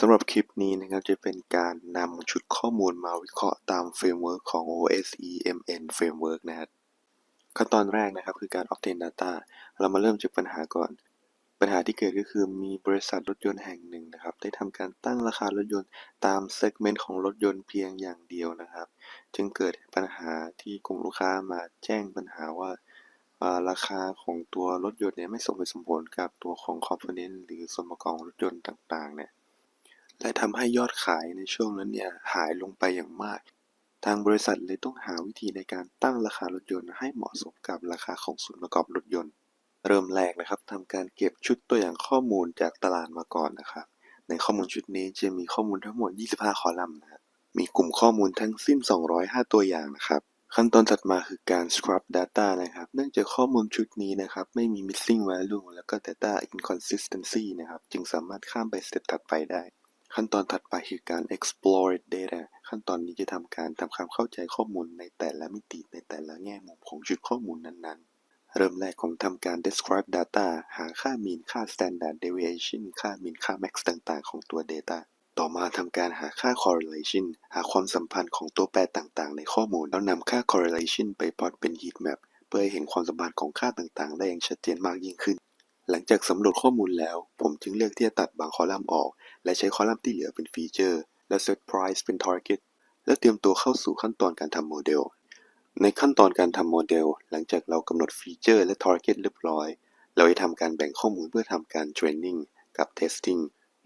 สำหรับคลิปนี้นะครับจะเป็นการนำชุดข้อมูลมาวิเคราะห์ตามเฟรมเวิร์กของ OSEMN Framework นะครับขั้นตอนแรกนะครับคือการ obtain data เรามาเริ่มจากปัญหาก่อน ปัญหาที่เกิดก็คือมีบริษัทรถยนต์แห่งหนึ่งนะครับ ได้ทำการตั้งราคารถยนต์ตามเซกเมนต์ของรถยนต์เพียงอย่างเดียวนะครับ จึงเกิดปัญหาที่กลุ่มลูกค้ามาแจ้งปัญหาว่าราคาของตัวรถยนต์เนี่ยไม่สมเหตุสมผลกับตัวของ component หรือส่วนประกอบของรถยนต์ต่างๆเนี่ย และทำให้ยอดขายในช่วงนั้นเนี่ยหายลงไปอย่างมาก ทางบริษัทเลยต้องหาวิธีในการตั้งราคารถยนต์ให้เหมาะสมกับราคาของส่วนประกอบรถยนต์ เริ่มแรกนะครับทำการเก็บชุดตัวอย่างข้อมูลจากตลาดมาก่อนนะครับ ในข้อมูลชุดนี้จะมีข้อมูลทั้งหมด 25 คอลัมน์นะมีกลุ่มข้อมูลทั้งสิ้น 205 ตัวอย่างนะครับขั้นตอนถัดมาคือการ scrub data นะครับ เนื่องจากข้อมูลชุดนี้นะครับ ไม่มี missing value แล้วก็ data inconsistency นะครับ จึงสามารถข้ามไปสเต็ปถัดไปได้ ขั้นตอนถัดไปคือการ explore data ขั้นตอนนี้จะทำการทำความเข้าใจข้อมูลในแต่ละมิติในแต่ละแง่มุมของชุดข้อมูลนั้นๆ เริ่มแรกผมทำการ describe data หาค่า mean ค่า standard deviation ค่า mean ค่า max ต่างๆ ของตัว data ต่อมาทำการหาค่า correlation หาความสัมพันธ์ของตัวแปรต่างๆ ในข้อมูล แล้วนำค่า correlation ไปพอตเป็น heat map เพื่อให้เห็นความสัมพันธ์ของค่าต่างๆ ได้อย่างชัดเจนมากยิ่งขึ้น หลังจากสำรวจข้อมูลแล้ว ผมจึงเลือกที่จะตัดบางคอลัมน์ออก และใช้คอลัมน์ที่เหลือเป็นฟีเจอร์ และ set price เป็น target และเตรียมตัวเข้าสู่ขั้นตอนการทำโมเดล ในขั้นตอนการทำโมเดล หลังจากเรากำหนดฟีเจอร์และ target เรียบร้อย เราจะทำการแบ่งข้อมูลเพื่อทำการ training กับ testing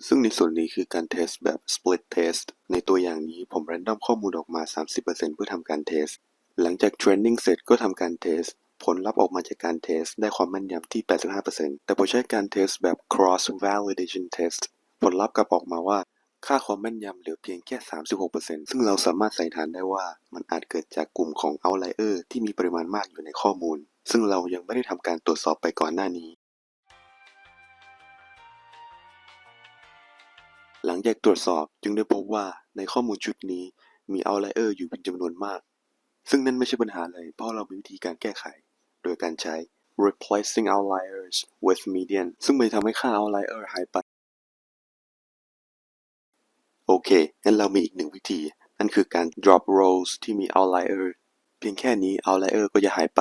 ซึ่งในส่วนนี้คือการ test แบบ split test ในตัวอย่างนี้ผม random ข้อมูลออกมา 30%เพื่อทำการ test หลังจาก training เสร็จก็ทำการ test ผลลัพธ์ออกมาจากการ test ได้ความแม่นยำที่ 85%แต่พอใช้การ test แบบ cross validation test ผลลัพธ์กลับออกมาว่า ค่าความแม่นยำเหลือเพียงแค่ 36%ซึ่งเราสามารถสันนิษฐานได้ว่ามันอาจเกิดจากกลุ่มของ outlier ที่มีปริมาณมากอยู่ในข้อมูล ซึ่งเรายังไม่ได้ทำการตรวจสอบไปก่อนหน้านี้หลังจากตรวจสอบจึงได้พบว่าในข้อมูลชุดนี้มี outlier อยู่เป็นจำนวนมาก ซึ่งนั่นไม่ใช่ปัญหาเลย เพราะเรามีวิธีการแก้ไข โดยการใช้ replacing outliers with median ซึ่งมันทำให้ค่า outlier หายไป โอเค งั้นเรามีอีกหนึ่งวิธี นั่นคือการ drop rows ที่มี outlier เพียงแค่นี้ outlier ก็จะหายไป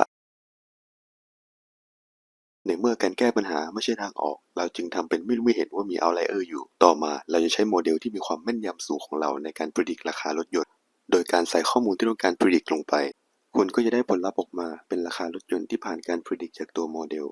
ในเมื่อการแก้ปัญหาไม่ใช่ทางออก เราจึงทำเป็นไม่รู้ไม่เห็นว่ามี outlier อยู่ ต่อมาเราจะใช้โมเดลที่มีความแม่นยำสูงของเราในการ predict ราคารถยนต์ โดยการใส่ข้อมูลที่ต้องการ predict ลงไป คุณก็จะได้ผลลัพธ์ออกมาเป็นราคารถยนต์ที่ผ่านการ predict จากตัวโมเดล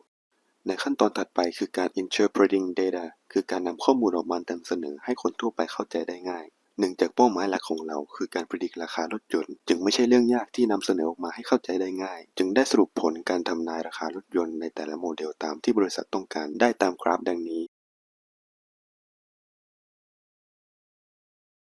ในขั้นตอนถัดไปคือการ interpreting data คือการนำข้อมูลออกมานำเสนอให้คนทั่วไปเข้าใจได้ง่ายเนื่งจากเป้าหมายหลักของเราคือการ predict ราคารถยนต์ จึงไม่ใช่เรื่องยากที่นำเสนอออกมาให้เข้าใจได้ง่าย จึงได้สรุปผลการทำนายราคารถยนต์ในแต่ละโมเดลตามที่บริษัทต้องการได้ตามกราฟดังนี้